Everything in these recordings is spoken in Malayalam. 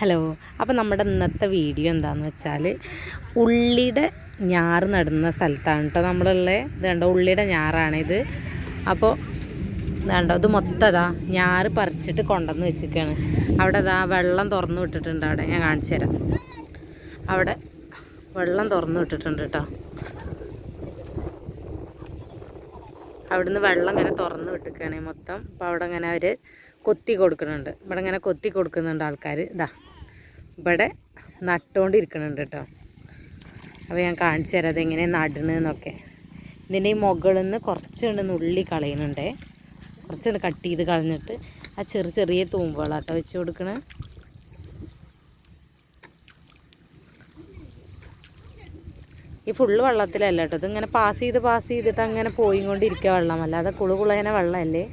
ഹലോ. അപ്പോൾ നമ്മുടെ ഇന്നത്തെ വീഡിയോ എന്താണെന്ന് വെച്ചാൽ ഉള്ളിയുടെ ഞാറ് നടുന്ന സ്ഥലത്താണ് കേട്ടോ നമ്മളുള്ള. ഇത് കണ്ടോ? ഉള്ളിയുടെ ഞാറാണിത് അപ്പോൾ ഇതാണ്ടോ? ഇത് മൊത്തം അതാ ഞാറ് പറിച്ചിട്ട് കൊണ്ടുവന്ന് വെച്ചിരിക്കുകയാണ് അവിടെ അതാ വെള്ളം തുറന്നു വിട്ടിട്ടുണ്ട് അവിടെ. ഞാൻ കാണിച്ചു തരാം. അവിടെ വെള്ളം തുറന്നു വിട്ടിട്ടുണ്ട് കേട്ടോ അവിടുന്ന് വെള്ളം ഇങ്ങനെ തുറന്ന് വിട്ടിക്കുകയാണ് മൊത്തം. അപ്പോൾ അവിടെ ഇങ്ങനെ അവർ കൊത്തി കൊടുക്കുന്നുണ്ട്. ഇവിടെ ഇങ്ങനെ കൊത്തി കൊടുക്കുന്നുണ്ട് ആൾക്കാർ ഇതാ. ഇവിടെ നട്ടുകൊണ്ടിരിക്കുന്നുണ്ട് കേട്ടോ അപ്പോൾ ഞാൻ കാണിച്ചു തരാം അതെങ്ങനെ നടണെന്നൊക്കെ. ഇതിന്റെ ഈ മുകളിൽ നിന്ന് കുറച്ചുകൊണ്ട് നുള്ളി കളയുന്നുണ്ടേ കുറച്ചുകൊണ്ട് കട്ട് ചെയ്ത് കളഞ്ഞിട്ട് ആ ചെറിയ ചെറിയ തൂമ്പുകളാട്ടോ വെച്ച് കൊടുക്കണേ. ഈ ഫുള്ള് വെള്ളത്തിലല്ല കേട്ടോ ഇതിങ്ങനെ പാസ് ചെയ്ത് പാസ് ചെയ്തിട്ട് അങ്ങനെ പോയി കൊണ്ടിരിക്കുക വെള്ളം. അല്ലാതെ കുളു കുളേനെ വെള്ളമല്ലേ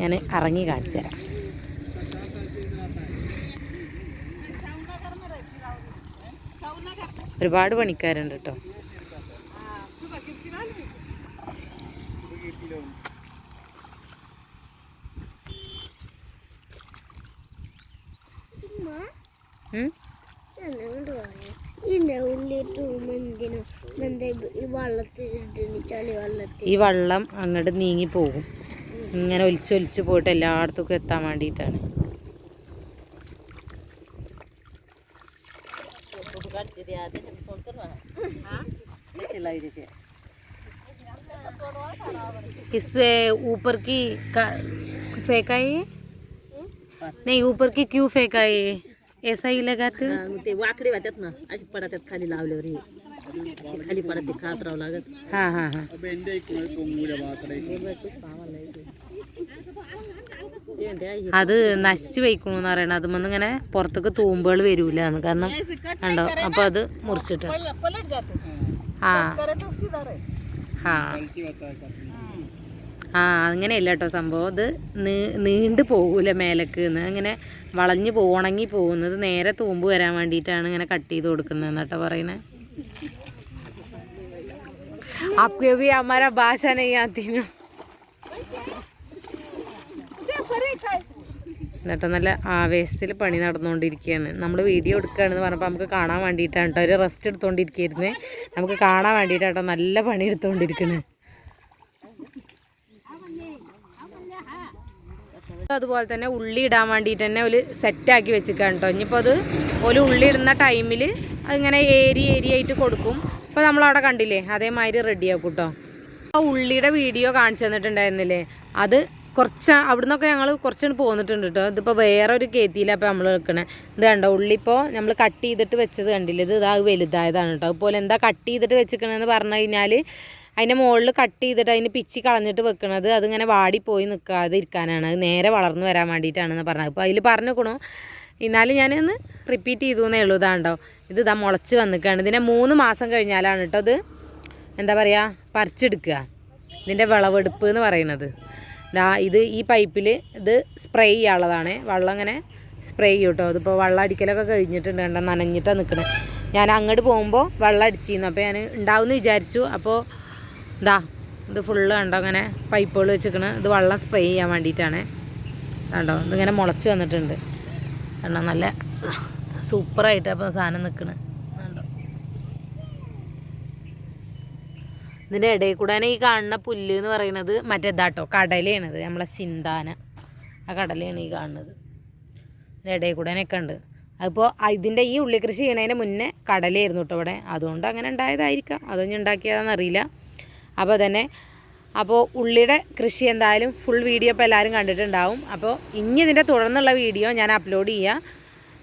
ഞാൻ ഇറങ്ങി കാണിച്ചു തരാം. ഒരുപാട് പണിക്കാരുണ്ട് കേട്ടോ? ഈ വള്ളം അങ്ങോട്ട് നീങ്ങി പോകും. ഇങ്ങനെ ഒലിച്ചൊലിച്ച് പോയിട്ട് എല്ലായിടത്തേക്കും എത്താൻ വേണ്ടിയിട്ടാണ്. इस पे ऊपर की का फेंका है ये? नहीं ऊपर की क्यों फेंका है ये? ऐसा ही लगाते ते वाकडे वाटतात ना अशी पडतात खाली लावल्यावर हे. अशी खाली पडत ते खात राहावं लागत. हाँ हाँ हाँ. അത് നശിച്ച് വയ്ക്കണമെന്ന് പറയണത് അതുമെന്ന് ഇങ്ങനെ പുറത്തേക്ക് തൂമ്പുകൾ വരൂല എന്ന് കാരണം കണ്ടോ അപ്പോൾ അത് മുറിച്ചിട്ട് पलट जातो ആ करायचं सीधा रे ആ ആ അങ്ങനെയല്ല കേട്ടോ സംഭവം അത് നീ- നീണ്ടു പോകൂല മേലേക്ക് എന്ന് അങ്ങനെ വളഞ്ഞു പോ ഉണങ്ങി പോകുന്നത് നേരെ തൂമ്പ് വരാൻ വേണ്ടിയിട്ടാണ് ഇങ്ങനെ കട്ട് ചെയ്ത് കൊടുക്കുന്നത് കേട്ടോ പറയണേ आपको भी हमारा भाषा नहीं आती ना എന്നിട്ട് നല്ല ആവേശത്തിൽ പണി നടന്നുകൊണ്ടിരിക്കുകയാണ്. നമ്മൾ വീഡിയോ എടുക്കുകയാണെന്ന് പറഞ്ഞപ്പോൾ നമുക്ക് കാണാൻ വേണ്ടിയിട്ടാണ് കേട്ടോ. ഒരു റെസ്റ്റ് എടുത്തുകൊണ്ടിരിക്കുകയായിരുന്നേ. നമുക്ക് കാണാൻ വേണ്ടിയിട്ടാണ് കേട്ടോ നല്ല പണി എടുത്തുകൊണ്ടിരിക്കുന്നത്. അതുപോലെ തന്നെ ഉള്ളി ഇടാൻ വേണ്ടിയിട്ട് തന്നെ ഒരു സെറ്റാക്കി വെച്ചിരിക്കുകയാണ് കേട്ടോ. ഇനിയിപ്പോൾ അത് ഒരു ഉള്ളി ഇടുന്ന ടൈമിൽ അതിങ്ങനെ ഏരി ഏരി ആയിട്ട് കൊടുക്കും. ഇപ്പോൾ നമ്മളവിടെ കണ്ടില്ലേ അതേമാതിരി റെഡിയാക്കും കേട്ടോ. ആ ഉള്ളിയുടെ വീഡിയോ കാണിച്ചു തന്നിട്ടുണ്ടായിരുന്നില്ലേ? അത് കുറച്ച് അവിടെ നിന്നൊക്കെ ഞങ്ങൾ കുറച്ച് പോന്നിട്ടുണ്ട് കേട്ടോ ഇതിപ്പോൾ വേറെ ഒരു കേത്തിയിലാണ് അപ്പോൾ നമ്മൾ വെക്കണേ ഇത് കണ്ടോ ഉള്ളിപ്പോൾ നമ്മൾ കട്ട് ചെയ്തിട്ട് വെച്ചത് കണ്ടില്ല? ഇത് ഇതാ വലുതായതാണ് കേട്ടോ അതുപോലെ എന്താ കട്ട് ചെയ്തിട്ട് വെച്ചിരിക്കണമെന്ന് പറഞ്ഞു കഴിഞ്ഞാൽ അതിന്റെ മുകളിൽ കട്ട് ചെയ്തിട്ട് അതിന് പിച്ചി കളഞ്ഞിട്ട് വെക്കണത് അതിങ്ങനെ വാടിപ്പോയി നിൽക്കാതെ ഇരിക്കാനാണ് നേരെ വളർന്നു വരാൻ വേണ്ടിയിട്ടാണെന്ന് പറഞ്ഞത്. അപ്പോൾ അതിൽ പറഞ്ഞേക്കണു എന്നാലും ഞാനൊന്ന് റിപ്പീറ്റ് ചെയ്തു എന്നേ ഉള്ളൂ. ഇതാണ്ടോ ഇത് ഇതാ മുളച്ച് വന്നിക്കുകയാണ് ഇതിനെ മൂന്ന് മാസം കഴിഞ്ഞാലാണ് കേട്ടോ ഇത് എന്താ പറയുക പറിച്ചെടുക്കുക. ഇതിന്റെ വിളവെടുപ്പ് എന്ന് പറയുന്നത്. ദാ ഇത് ഈ പൈപ്പിൽ ഇത് സ്പ്രേ ചെയ്യാനുള്ളതാണ്. വെള്ളം അങ്ങനെ സ്പ്രേ ചെയ്യും കേട്ടോ. അതിപ്പോൾ വെള്ളം അടിക്കലൊക്കെ കഴിഞ്ഞിട്ടുണ്ട് കണ്ടോ? നനഞ്ഞിട്ടാണ് നിൽക്കുന്നത് ഞാൻ അങ്ങോട്ട് പോകുമ്പോൾ വെള്ളം അടിച്ചിരുന്നു. അപ്പോൾ ഞാൻ ഉണ്ടാവുമെന്ന് വിചാരിച്ചു. അപ്പോൾ ഇതാ ഇത് ഫുള്ള് കണ്ടോ? അങ്ങനെ പൈപ്പുകൾ വെച്ചിരിക്കണ്. ഇത് വെള്ളം സ്പ്രേ ചെയ്യാൻ വേണ്ടിയിട്ടാണ്. കണ്ടോ? ഇതിങ്ങനെ മുളച്ച് വന്നിട്ടുണ്ട്. കണ്ടോ? നല്ല സൂപ്പറായിട്ട് അപ്പോൾ സാധനം നിൽക്കണ് കണ്ടോ ഇതിന്റെ ഇടയിൽ കൂടാനെ ഈ കാണുന്ന പുല്ല് എന്ന് പറയുന്നത് മറ്റേതാട്ടോ കടലയാണത്. നമ്മളെ സിന്താന. ആ കടലയാണ് ഈ കാണുന്നത്. ഇതിന്റെ ഇടയിൽ കൂടാനൊക്കെ ഉണ്ട്. അതിപ്പോൾ ഇതിന്റെ ഈ ഉള്ളി കൃഷി ചെയ്യണതിന് മുന്നേ കടലയായിരുന്നു കേട്ടോ ഇവിടെ. അതുകൊണ്ട് അങ്ങനെ ഉണ്ടായതായിരിക്കാം. അതൊന്നും ഉണ്ടാക്കിയതാണെന്ന് അറിയില്ല. അപ്പോൾ തന്നെ അപ്പോൾ ഉള്ളിയുടെ കൃഷി എന്തായാലും ഫുൾ വീഡിയോ ഇപ്പോൾ എല്ലാവരും കണ്ടിട്ടുണ്ടാവും. അപ്പോൾ ഇനി ഇതിന്റെ തുടർന്നുള്ള വീഡിയോ ഞാൻ അപ്ലോഡ് ചെയ്യുക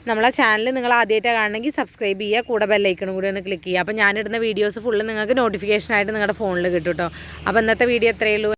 നമ്മളെ ചാനൽ നിങ്ങൾ ആദ്യമായിട്ടാണ് കാണണമെങ്കിൽ സബ്സ്ക്രൈബ് ചെയ്യുക കൂടെ ബെല്ലൈക്കണും കൂടി ഒന്ന് ക്ലിക്ക് ചെയ്യുക. അപ്പോൾ ഞാനിടുന്ന വീഡിയോസ് ഫുള്ള് നിങ്ങൾക്ക് നോട്ടിഫിക്കേഷനായിട്ട് നിങ്ങളുടെ ഫോണിൽ കിട്ടും കേട്ടോ അപ്പോൾ ഇന്നത്തെ വീഡിയോ എത്രയേ ഉള്ളൂ.